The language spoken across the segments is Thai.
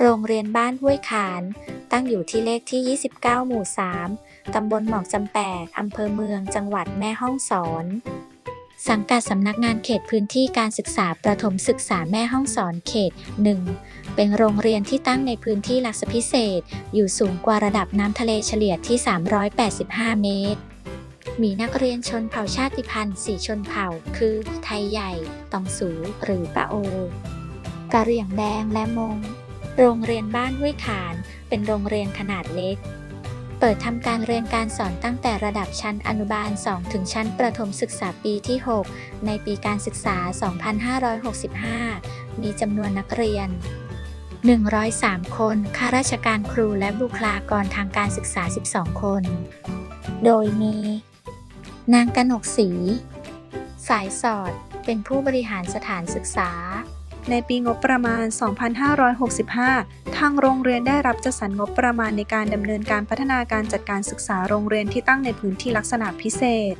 โรงเรียนบ้านห้วยขาน ตั้งอยู่ที่เลขที่ 29 หมู่ 3 ตำบลหมอกจำแปกอำเภอเมือง จังหวัดแม่ฮ่องสอน สังกัดสำนักงานเขตพื้นที่การศึกษาประถมศึกษาแม่ฮ่องสอนเขต 1 เป็นโรงเรียนที่ตั้งในพื้นที่ลักษพิเศษ อยู่สูงกว่าระดับน้ำทะเลเฉลี่ยที่ 385 เมตร มีนักเรียนชนเผ่าชาติพันธุ์4ชนเผ่า คือ ไทยใหญ่ ตองสู หรือปะโอกะเหรี่ยงแดง และมง โรงเรียนบ้านห้วยขาน เป็นโรงเรียนขนาดเล็ก เปิดทำการเรียนการสอนตั้งแต่ระดับชั้นอนุบาล 2 ถึงชั้นประถมศึกษาปีที่ 6 ในปีการศึกษา 2565 มีจำนวนนักเรียน 103 คน ข้าราชการครูและบุคลากรทางการศึกษา 12 คน โดยมี นางกนกศรี สายสอด เป็นผู้บริหารสถานศึกษา ในปีงบประมาณ 2565 ทางโรงเรียนได้รับจัดสรรงบประมาณในการดำเนินการพัฒนาการจัดการศึกษาโรงเรียนที่ตั้งในพื้นที่ลักษณะพิเศษ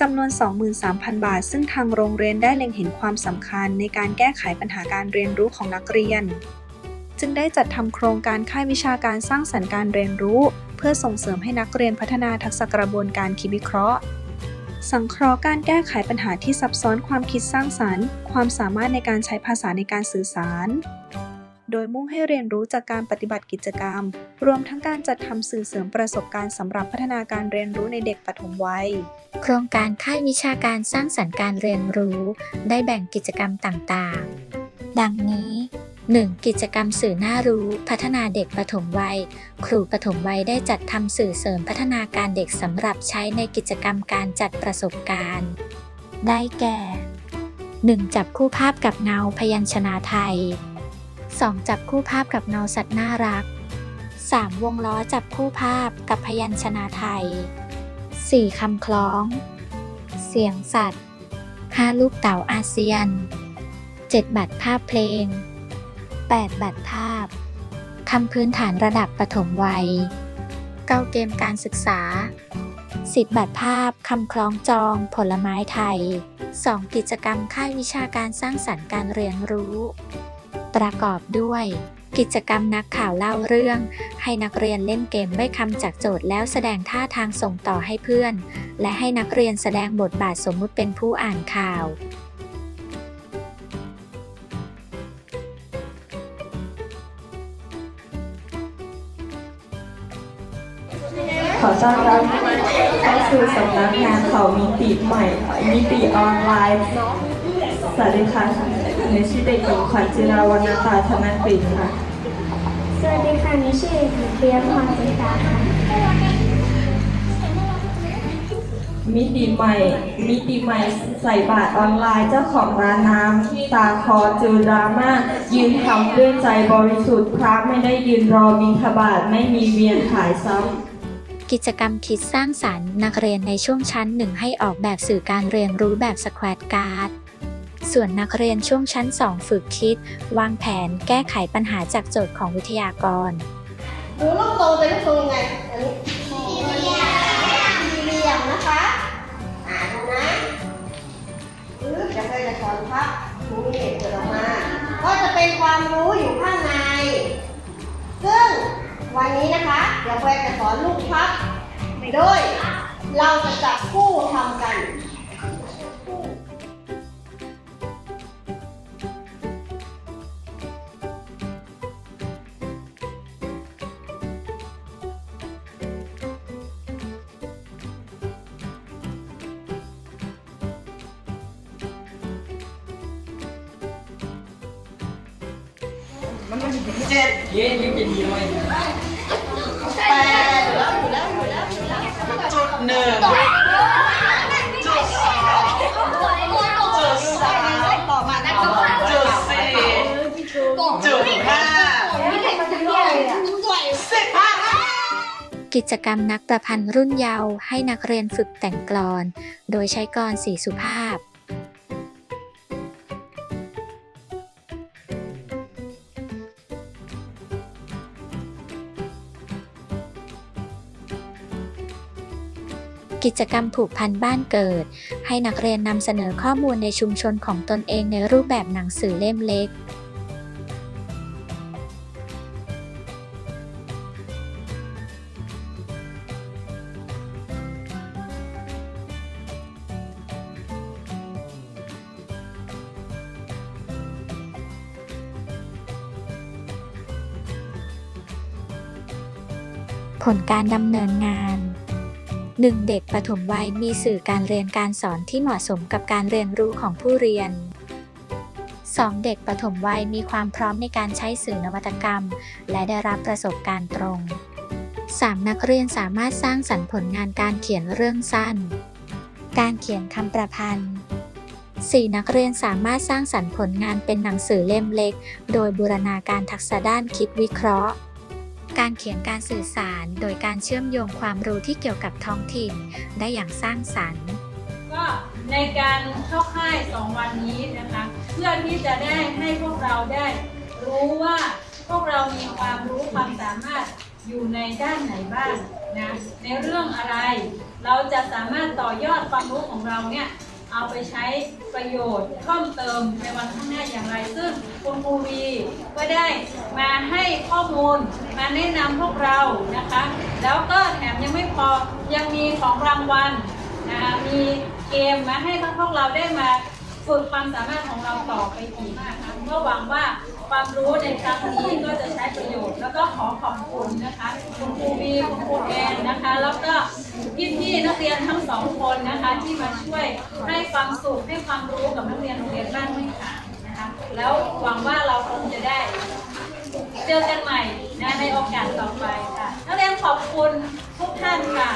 จำนวน 23,000 บาท ซึ่งทางโรงเรียนได้เล็งเห็นความสำคัญในการแก้ไขปัญหาการเรียนรู้ของนักเรียน จึงได้จัดทำโครงการค่ายวิชาการสร้างสรรค์การเรียนรู้ เพื่อส่งเสริมให้นักเรียนพัฒนาทักษะกระบวนการคิดวิเคราะห์ สังเคราะห์การแก้ไขปัญหาที่ซับซ้อนความคิดสร้างสรรค์ ความสามารถในการใช้ภาษาในการสื่อสาร โดยมุ่งให้เรียนรู้จากการปฏิบัติกิจกรรม รวมทั้งการจัดทำสื่อเสริมประสบการณ์สำหรับพัฒนาการเรียนรู้ในเด็กปฐมวัย โครงการค่ายวิชาการสร้างสรรค์การเรียนรู้ ได้แบ่งกิจกรรมต่างๆ ดังนี้ 1. กิจกรรมสื่อน่ารู้ พัฒนาเด็กปฐมวัย ครูปฐมวัยได้จัดทำสื่อเสริมพัฒนาการเด็กสำหรับใช้ในกิจกรรมการจัดประสบการณ์ ได้แก่ 1. จับคู่ภาพกับเงาพยัญชนะไทย 2. จับคู่ภาพกับเงาสัตว์น่ารัก 3. วงล้อจับคู่ภาพกับพยัญชนะไทย 4. คำคล้อง เสียงสัตว์ 5. ลูกเต๋าอาเซียน 7. บัตรภาพเพลง 8. บัตรภาพคำพื้นฐานระดับปฐมวัย 9. เกมการศึกษา 10. บัตรภาพคำคล้องจองผลไม้ไทย 2. กิจกรรมค่ายวิชาการสร้างสรรค์การเรียนรู้ ประกอบด้วย กิจกรรมนักข่าวเล่าเรื่อง ให้นักเรียนเล่นเกมใบ้คำจากโจทย์แล้วแสดงท่าทางส่งต่อให้เพื่อน และให้นักเรียนแสดงบทบาทสมมุติเป็นผู้อ่านข่าว ขอต้อนรับเข้าสู่สำนักงานเขามิติใหม่มิติออนไลน์ สวัสดีค่ะในชื่อเด็กหญิงขวัญจิราวรรณตาธนกฤษค่ะ สวัสดีค่ะนิชื่อเด็กหญิงเปียพรจิตาค่ะ มิติใหม่ มิติใหม่ใส่บาทออนไลน์เจ้าของร้านน้ำตาคอจูดราม่ายืนทำด้วยใจบริสุทธิ์พระไม่ได้ยืนรอบิณฑบาตไม่มีเวียนขายซ้ำ กิจกรรมคิดสร้างสรรค์ นักเรียนในช่วงชั้นหนึ่งให้ออกแบบสื่อการเรียนรู้แบบสแควตการ์ดส่วนนักเรียนช่วงชั้น 2 ฝึกคิด วางแผนแก้ไขปัญหาจากโจทย์ของวิทยากรดูลูกโตเป็นลูกโตยังไงอันนี้สี่เหลี่ยมนะคะอ่าดูนะปึ๊บจะเคยจะสอนครับดูนี่เปิดออกมา ก็จะเป็นความรู้อยู่ข้างใน ซึ่งวันนี้ เดี๋ยวแควจะสอนลูกพับโดย เราจะจับคู่ทำกันมันมัดีเจ็ดเย้ยิ้ป็นดีเลย สิบห้ากิจกรรมนักประพันธ์รุ่นเยาว์ให้นักเรียนฝึกแต่งกลอน โดยใช้กลอนสีสุภาพ กิจกรรมผูกพันบ้านเกิด ให้นักเรียนนำเสนอข้อมูลในชุมชนของตนเองในรูปแบบหนังสือเล่มเล็ก ผลการดำเนินงาน 1. เด็กปฐมวัยมีสื่อการเรียนการสอนที่เหมาะสมกับการเรียนรู้ของผู้เรียน 2. เด็กปฐมวัยมีความพร้อมในการใช้สื่อนวัตกรรม และได้รับประสบการณ์ตรง 3. นักเรียนสามารถสร้างสรรค์ผลงานการเขียนเรื่องสั้น การเขียนคำประพันธ์ 4. นักเรียนสามารถสร้างสรรค์ผลงานเป็นหนังสือเล่มเล็ก โดยบูรณาการทักษะด้านคิดวิเคราะห์ การเขียนการสื่อสารโดยการเชื่อมโยงความรู้ที่เกี่ยวกับท้องถิ่น ได้อย่างสร้างสรรค์ ก็ในการเข้าค่าย 2 วันนี้นะคะ เพื่อที่จะได้ให้พวกเราได้รู้ว่าพวกเรามีความรู้ความสามารถอยู่ในด้านไหนบ้างนะในเรื่องอะไร เราจะสามารถต่อยอดความรู้ของเราเนี่ย เอาไปใช้ประโยชน์เพิ่มเติมในวันข้างหน้าอย่างไร ซึ่งคุณครูวีก็ได้มาให้ข้อมูลมาแนะนำพวกเรานะคะ แล้วก็แถมยังไม่พอยังมีของรางวัลนะคะมีเกมมาให้พวกเราได้มา ฝึกความสามารถของเราต่อไปอีกนะคะก็หวังว่าความรู้ในครั้งนี้ก็จะใช้ประโยชน์ แล้วก็ขอขอบคุณนะคะคุณครูบีคุณครูแอนนะคะ แล้วก็พี่ๆนักเรียนทั้งสองคนนะคะ ที่มาช่วยให้ความสุขให้ความรู้กับนักเรียนโรงเรียนบ้านไม่ขาดนะคะ แล้วหวังว่าเราคงจะได้ เจอกันใหม่นะในโอกาสต่อไปค่ะนักเรียนขอบคุณทุกท่านค่ะ